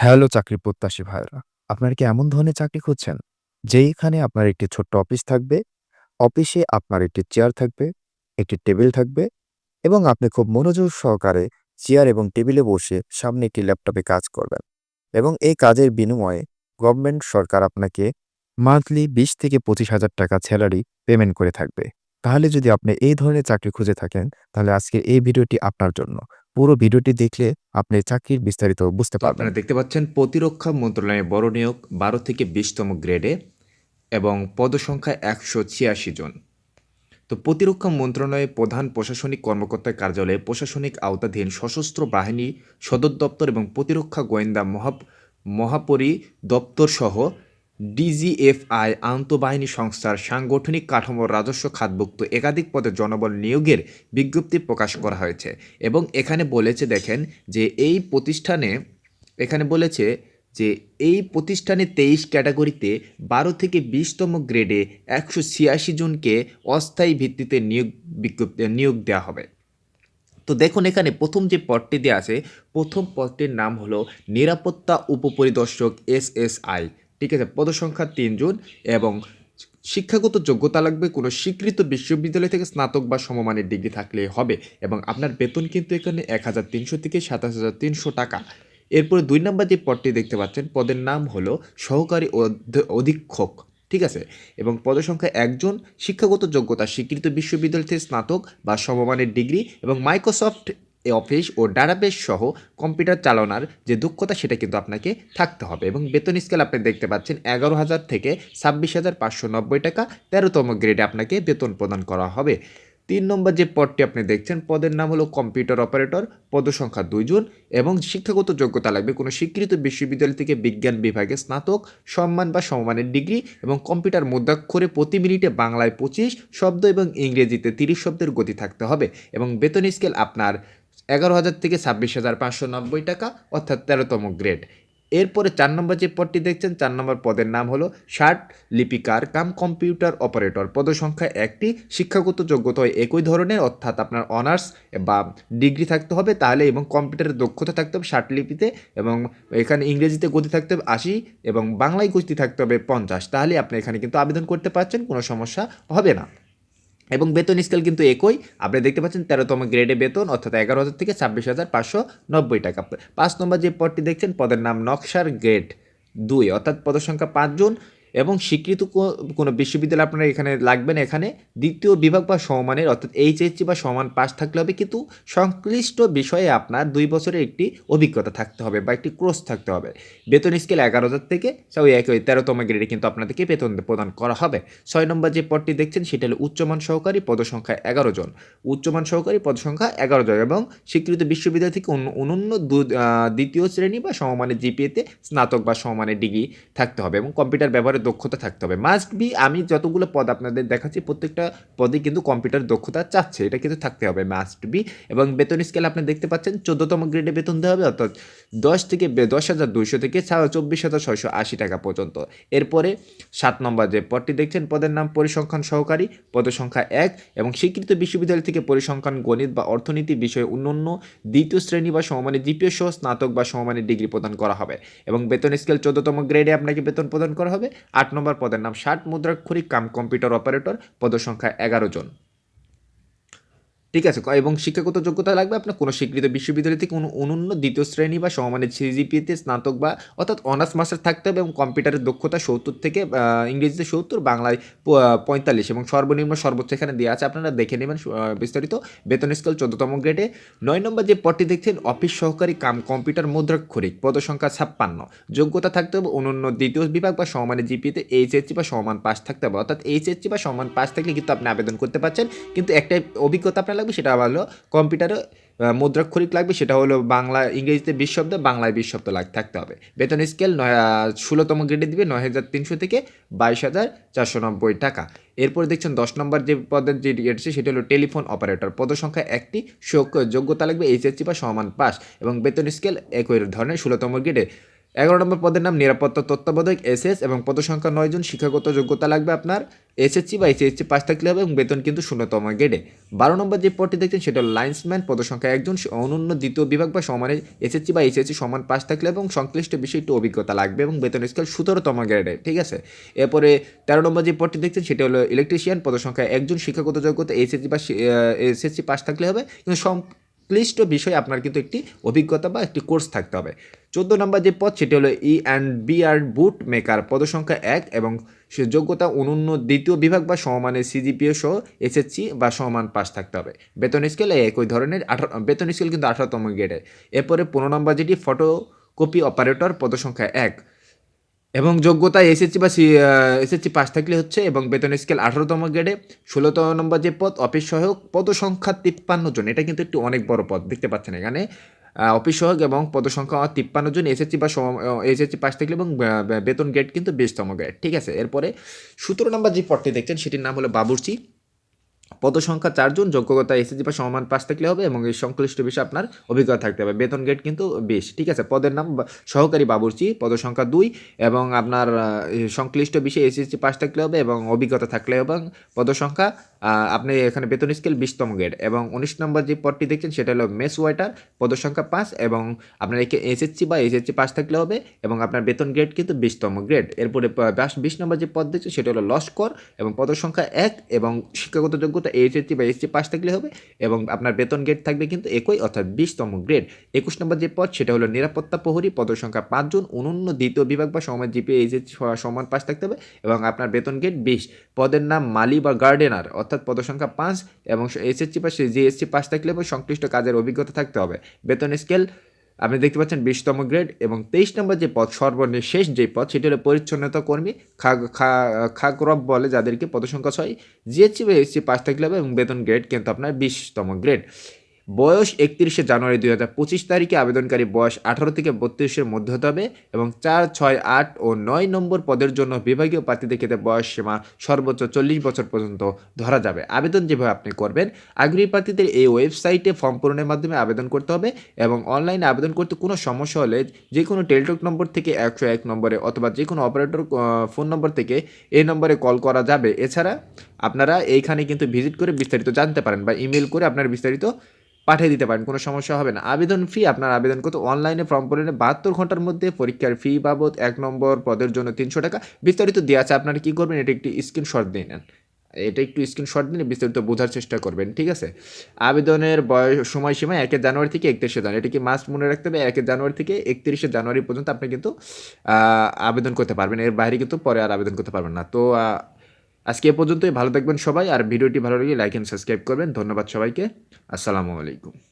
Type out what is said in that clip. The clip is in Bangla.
হ্যালো চাকরি প্রত্যাশী ভাইরা আপনারা কি এমন ধরনের চাকরি খুঁজছেন? যেইখানে আপনার একটি ছোট্ট অফিস থাকবে, অফিসে আপনার একটি চেয়ার থাকবে, একটি টেবিল থাকবে এবং আপনি খুব মনোযোগ সহকারে চেয়ার এবং টেবিলে বসে সামনে একটি ল্যাপটপে কাজ করবেন এবং এই কাজের বিনিময়ে গভর্নমেন্ট সরকার আপনাকে মান্থলি বিশ থেকে পঁচিশ হাজার টাকা স্যালারি পেমেন্ট করে থাকবে। তাহলে যদি আপনি এই ধরনের চাকরি খুঁজে থাকেন, তাহলে আজকের এই ভিডিওটি আপনার জন্য। পুরো ভিডিওটি দেখলে আপনি চাকরির বিস্তারিত বুঝতে পারবেন। আপনারা দেখতে পাচ্ছেন প্রতিরক্ষা মন্ত্রণালয়ে বড় নিয়োগ বারো থেকে বিশতম গ্রেডে এবং পদসংখ্যা একশো ছিয়াশি জন। তো প্রতিরক্ষা মন্ত্রণালয়ে প্রধান প্রশাসনিক কর্মকর্তার কার্যালয়ে প্রশাসনিক আওতাধীন সশস্ত্র বাহিনী সদর দপ্তর এবং প্রতিরক্ষা গোয়েন্দা মহা মহাপরি দপ্তর সহ ডিজিএফআই আন্তঃবাহিনী সংস্থার সাংগঠনিক কাঠামোর রাজস্ব খাতভুক্ত একাধিক পদে জনবল নিয়োগের বিজ্ঞপ্তি প্রকাশ করা হয়েছে এবং এখানে বলেছে, দেখেন, যে এই প্রতিষ্ঠানে, এখানে বলেছে যে এই প্রতিষ্ঠানে তেইশ ক্যাটাগরিতে বারো থেকে বিশতম গ্রেডে একশো ছিয়াশি জনকে অস্থায়ী ভিত্তিতে নিয়োগ বিজ্ঞপ্তি, নিয়োগ দেওয়া হবে। তো দেখুন, এখানে প্রথম যে পদটি দেওয়া আছে, প্রথম পদটির নাম হলো নিরাপত্তা উপপরিদর্শক এসএসআই। ঠিক আছে, পদসংখ্যা তিনজন এবং শিক্ষাগত যোগ্যতা লাগবে কোনো স্বীকৃত বিশ্ববিদ্যালয় থেকে স্নাতক বা সমমানের ডিগ্রি থাকলে হবে এবং আপনার বেতন কিন্তু এখানে এক হাজার তিনশো থেকে সাতাশ হাজার তিনশো টাকা। এরপরে দুই নম্বর যে পদটি দেখতে পাচ্ছেন, পদের নাম হলো সহকারী অধীক্ষক, ঠিক আছে? এবং পদসংখ্যা একজন, শিক্ষাগত যোগ্যতা, স্বীকৃত বিশ্ববিদ্যালয় থেকে স্নাতক বা সমমানের ডিগ্রি এবং মাইক্রোসফট অফিস ও ডাটাবেস সহ কম্পিউটার চালানোর যে দক্ষতা সেটা কিন্তু আপনাকে থাকতে হবে এবং বেতন স্কেল আপনি দেখতে পাচ্ছেন এগারো হাজার থেকে ছাব্বিশ হাজার পাঁচশো নব্বই টাকা, তেরোতম গ্রেডে আপনাকে বেতন প্রদান করা হবে। তিন নম্বর যে পদটি আপনি দেখছেন, পদের নাম হলো কম্পিউটার অপারেটর, পদসংখ্যা দুইজন এবং শিক্ষাগত যোগ্যতা লাগবে কোনো স্বীকৃত বিশ্ববিদ্যালয় থেকে বিজ্ঞান বিভাগে স্নাতক, সম্মান বা সমমানের ডিগ্রি এবং কম্পিউটার মুদ্রাক্ষরে প্রতি মিনিটে বাংলায় পঁচিশ শব্দ এবং ইংরেজিতে তিরিশ শব্দের গতি থাকতে হবে এবং বেতন স্কেল আপনার এগারো হাজার থেকে ছাব্বিশ হাজার পাঁচশো নব্বই টাকা, অর্থাৎ তেরোতম গ্রেড। এরপরে চার নম্বর যে পদটি দেখছেন, চার নম্বর পদের নাম হলো ষাট লিপিকার কাম কম্পিউটার অপারেটর। পদসংখ্যা একটি, শিক্ষাগত যোগ্যতা হয় একই ধরনের, অর্থাৎ আপনার অনার্স বা ডিগ্রি থাকতে হবে তাহলে এবং কম্পিউটারের দক্ষতা থাকতে হবে ষাট লিপিতে এবং এখানে ইংরেজিতে গতি থাকতে হবে আশি এবং বাংলায় গতি থাকতে হবে পঞ্চাশ। তাহলে আপনি এখানে কিন্তু আবেদন করতে পারছেন, কোনো সমস্যা হবে না। এবং বেতন স্কেল কিন্তু একই। আপনি দেখতে পাচ্ছেন তেরোতম গ্রেডে বেতন অর্থাৎ এগারো হাজার থেকে ছাব্বিশ হাজার পাঁচশো নব্বই টাকা। পাঁচ নম্বর যে পদটি দেখছেন, পদের নাম নকশার গ্রেড দুই, অর্থাৎ পদের সংখ্যা পাঁচজন। এবং স্বীকৃত কোনো বিশ্ববিদ্যালয় আপনারা এখানে লাগবেন এখানে। দ্বিতীয় বিভাগ বা সমমানের অর্থাৎ এইচএসসি বা সমান পাশ থাকলে হবে, কিন্তু সংশ্লিষ্ট বিষয়ে আপনার দুই বছরের একটি অভিজ্ঞতা থাকতে হবে বা একটি ক্রোস থাকতে হবে। বেতন স্কেল এগারো হাজার থেকে ওই একই তেরোতম গ্রেডে কিন্তু আপনাদেরকে বেতন প্রদান করা হবে। ছয় নম্বর যে পদটি দেখছেন, সেটা হলো উচ্চমান সহকারী পদসংখ্যা এগারো জন। উচ্চমান সহকারী পদসংখ্যা এগারো জন এবং স্বীকৃত বিশ্ববিদ্যালয় থেকে অন্য- অনন্য দ্বিতীয় শ্রেণি বা সমমানের জিপিএতে স্নাতক বা সমমানের ডিগ্রি থাকতে হবে এবং কম্পিউটার ব্যবহারের দক্ষতা থাকতে হবে। মাস্ট বি আমি যতগুলো পদ আপনাদের দেখাচ্ছি, প্রত্যেকটা পদে কিন্তু কম্পিউটার দক্ষতা চাচ্ছে, এটা কিন্তু থাকতে হবে। মাস্ট বি এবং বেতন স্কেল আপনি দেখতে পাচ্ছেন, চোদ্দতম গ্রেডে বেতন দেওয়া হবে, অর্থাৎ দশ থেকে দশ হাজার দুইশো থেকে চব্বিশ হাজার ছয়শো আশি টাকা পর্যন্ত। এরপরে সাত নম্বর যে পদটি দেখছেন, পদের নাম পরিসংখ্যান সহকারী পদের সংখ্যা এক এবং স্বীকৃত বিশ্ববিদ্যালয় থেকে পরিসংখ্যান, গণিত বা অর্থনীতি বিষয়ে অন্যান্য দ্বিতীয় শ্রেণি বা সমমানের জিপিএ সহ স্নাতক বা সমমানের ডিগ্রি প্রদান করা হবে এবং বেতন স্কেল চোদ্দতম গ্রেডে আপনাকে বেতন প্রদান করা হবে। আট নম্বর পদের নাম ষাট মুদ্রাক্ষরিক কাম কম্পিউটার অপারেটর পদসংখ্যা এগারো জন। ঠিক আছে, এবং শিক্ষাগত যোগ্যতা লাগবে আপনার কোনো স্বীকৃত বিশ্ববিদ্যালয় থেকে কোনো অনন্য দ্বিতীয় শ্রেণি বা সমমানের সিজিপিএতে স্নাতক বা অর্থাৎ অনার্স মাস্টার থাকতে হবে এবং কম্পিউটারের দক্ষতা সত্তর থেকে ইংরেজিতে সত্তর, বাংলায় পঁয়তাল্লিশ এবং সর্বনিম্ন সর্বোচ্চ এখানে দেওয়া আছে। আপনারা দেখে নেবেন বিস্তারিত। বেতন স্কেল চোদ্দতম গ্রেডে। নয় নম্বর যে পদটি দেখছেন, অফিস সহকারী কাম কম্পিউটার মুদ্রাক্ষরিক, পদসংখ্যা ছাপ্পান্ন। যোগ্যতা থাকতে হবে অনন্য দ্বিতীয় বিভাগ বা সমানের জিপিতে এইচএসসি বা সমান পাস থাকতে হবে। অর্থাৎ এইচএসসি বা সমান পাস থাকলে কিন্তু আপনি আবেদন করতে পারছেন। কিন্তু একটা অভিজ্ঞতা আপনার লাগবে, সেটা হলো কম্পিউটারে মুদ্রাক্ষরিক লাগবে, সেটা হলো বাংলা, ইংরেজিতে বিশ শব্দ, বাংলায় বিশ শব্দ লাগ, থাকতে হবে। বেতন স্কেল নয় ষোলোতম গ্রেডে দিবে নয় হাজার তিনশো থেকে বাইশ হাজার চারশো নব্বই টাকা। এরপর দেখছেন দশ নম্বর যে পদের যে আছে, সেটা হলো টেলিফোন অপারেটর পদ সংখ্যা একটি যোগ্যতা লাগবে এইচএসসি বা সমান পাস এবং বেতন স্কেল একই ধরনের, ষোলোতম গ্রেডে এগারো নম্বর পদের নাম নিরাপত্তা তত্ত্বাবধায়ক এসএস এবং পদ সংখ্যা নয় জন শিক্ষাগত যোগ্যতা লাগবে আপনার এসএসসি বা এইচএসসি পাস থাকলে হবে এবং বেতন কিন্তু শূন্যতম গ্রেডে। বারো নম্বর যে পদটি দেখছেন সেটা হলো লাইন্সম্যান পদ সংখ্যা একজন অনন্য দ্বিতীয় বিভাগ বা সমানে এসএসসি বা এইচএসসি সমান পাস থাকলে এবং সংশ্লিষ্ট বিষয়ে একটু অভিজ্ঞতা লাগবে এবং বেতন স্কেল সতেরোতম গ্রেডে, ঠিক আছে? এরপরে তেরো নম্বর যে পদটি দেখছেন সেটা হলো ইলেকট্রিশিয়ান পদ সংখ্যা একজন, শিক্ষাগত যোগ্যতা এইচএসসি বা এসএসসি পাস থাকলে হবে, কিন্তু সংশ্লিষ্ট বিষয়ে আপনার কিন্তু একটি অভিজ্ঞতা বা একটি কোর্স থাকতে হবে। চোদ্দ নম্বর যে পদ, সেটি হলো E and B R boot maker পদসংখ্যা এক এবং সে যোগ্যতা অনন্য দ্বিতীয় বিভাগ বা সমমানের সিজিপিএ সহ এসএসসি বা সমান পাস থাকতে হবে। বেতন স্কেল একই ধরনের আঠারো, বেতন স্কেল কিন্তু আঠারোতম গ্রেডে এরপরে পনেরো নম্বর যেটি ফটো কপি অপারেটর পদসংখ্যা এক। এবং যোগ্যতা এসএসসি বা সি এসএসসি পাস থাকলে হচ্ছে এবং বেতন স্কেল আঠারোতম গ্রেডে ষোলোতম নম্বর যে পদ অফিস সহায়ক পদ সংখ্যা তিপ্পান্ন জন। এটা কিন্তু একটি অনেক বড় পদ, দেখতে পাচ্ছেন এখানে। অফিস সহায়ক এবং পদ সংখ্যা তিপ্পান্ন জন, এসএসসি বা এসএসসি পাস থাকলে এবং বেতন গ্রেড কিন্তু বিশতম গ্রেড ঠিক আছে? এরপরে সতেরো নম্বর যে পদটি দেখছেন, সেটির নাম হলো বাবুর্চি। পদ সংখ্যা চারজন যোগ্যতা এসএসজি বা সমান পাস থাকলে হবে এবং এই সংশ্লিষ্ট বিষয়ে আপনার অভিজ্ঞতা থাকতে হবে। বেতন গ্রেড কিন্তু বেশ ঠিক আছে? পদের নাম সহকারী বাবুর্চি পদ সংখ্যা দুই এবং আপনার সংশ্লিষ্ট বিষয়ে এসএসজি পাস থাকলে হবে এবং অভিজ্ঞতা থাকলে এবং পদ সংখ্যা আহ, আপনি এখানে বেতন স্কেল বিশতম গ্রেড এবং উনিশ নম্বর যে পদটি দেখছেন সেটা হলো মেস ওয়াইটার পদ সংখ্যা পাঁচ এবং আপনার একে এসএসসি বা এসএসসি পাস থাকলে হবে এবং আপনার বেতন গ্রেড কিন্তু বিশতম গ্রেড এরপরে বিশ নম্বর যে পদ দেখছেন সেটা হলো লস্কর এবং পদ সংখ্যা এক এবং শিক্ষাগত যোগ্যতা এইচএসসি বা এসসি পাস থাকলে হবে এবং আপনার বেতন গ্রেড থাকবে কিন্তু একই অর্থাৎ বিশতম গ্রেড একুশ নম্বর যে পদ, সেটা হলো নিরাপত্তা প্রহরী পদ সংখ্যা পাঁচজন, অনন্য দ্বিতীয় বিভাগ বা সমান জিপি এইচএসসি সমান পাস থাকতে হবে এবং আপনার বেতন গ্রেড বিশ। পদের নাম মালি বা গার্ডেনার অর্থাৎ পদ সংখ্যা পাঁচ এবং এসএসসি বা জিএসসি পাস থাকলে সংশ্লিষ্ট কাজের অভিজ্ঞতা থাকতে হবে। বেতন স্কেল আপনি দেখতে পাচ্ছেন বিশতম গ্রেড এবং তেইশ নম্বর যে পদ, সর্বশেষ যে পদ, সেটি হলো পরিচ্ছন্নতা কর্মী খাগ খাগরব বলে যাদেরকে পদসংখ্যা ছয়, জিএসসি বা এসসি পাস থাকলে হবে এবং বেতন গ্রেড কিন্তু আপনার বিশতম গ্রেড। বয়স একত্রিশে জানুয়ারি দুই হাজার পঁচিশ তারিখে আবেদনকারী বয়স আঠারো থেকে বত্রিশের মধ্যে হতে হবে এবং চার, ছয়, আট ও নয় নম্বর পদের জন্য বিভাগীয় প্রার্থীদের ক্ষেত্রে বয়স সীমা সর্বোচ্চ চল্লিশ বছর পর্যন্ত ধরা যাবে। আবেদন যেভাবে আপনি করবেন, আগ্রহী প্রার্থীদের এই ওয়েবসাইটে ফর্ম পূরণের মাধ্যমে আবেদন করতে হবে এবং অনলাইনে আবেদন করতে কোনো সমস্যা হলে যে কোনো টেলিটক নম্বর থেকে একশো এক নম্বরে অথবা যে কোনো অপারেটর ফোন নম্বর থেকে এই নম্বরে কল করা যাবে। এছাড়া আপনারা এইখানে কিন্তু ভিজিট করে বিস্তারিত জানতে পারেন বা ইমেল করে আপনার বিস্তারিত পাঠিয়ে দিতে পারেন, কোনো সমস্যা হবে না। আবেদন ফি আপনার আবেদন করতে অনলাইনে ফর্ম পূরণে বাহাত্তর ঘণ্টার মধ্যে পরীক্ষার ফি বাবদ এক নম্বর পদের জন্য তিনশো টাকা। বিস্তারিত দেওয়া আছে, আপনারা কী করবেন, এটা একটি স্ক্রিনশট দিয়ে নেন। এটা একটু স্ক্রিনশট দিলে বিস্তারিত বোঝার চেষ্টা করবেন, ঠিক আছে? আবেদনের বয়স, সময়সীমা একে জানুয়ারি থেকে একত্রিশে জানুয়ারি। এটা কি মাস্ট মনে রাখতে হবে? একে জানুয়ারি থেকে একত্রিশে জানুয়ারি পর্যন্ত আপনি কিন্তু আবেদন করতে পারবেন। এর বাইরে কিন্তু পরে আর আবেদন করতে পারবেন না। তো আজকে এ পর্যন্তই, ভালো থাকবেন সবাই, আর ভিডিওটি ভালো লাগে লাইক অ্যান্ড সাবস্ক্রাইব করবেন। ধন্যবাদ সবাইকে। আসসালামু আলাইকুম।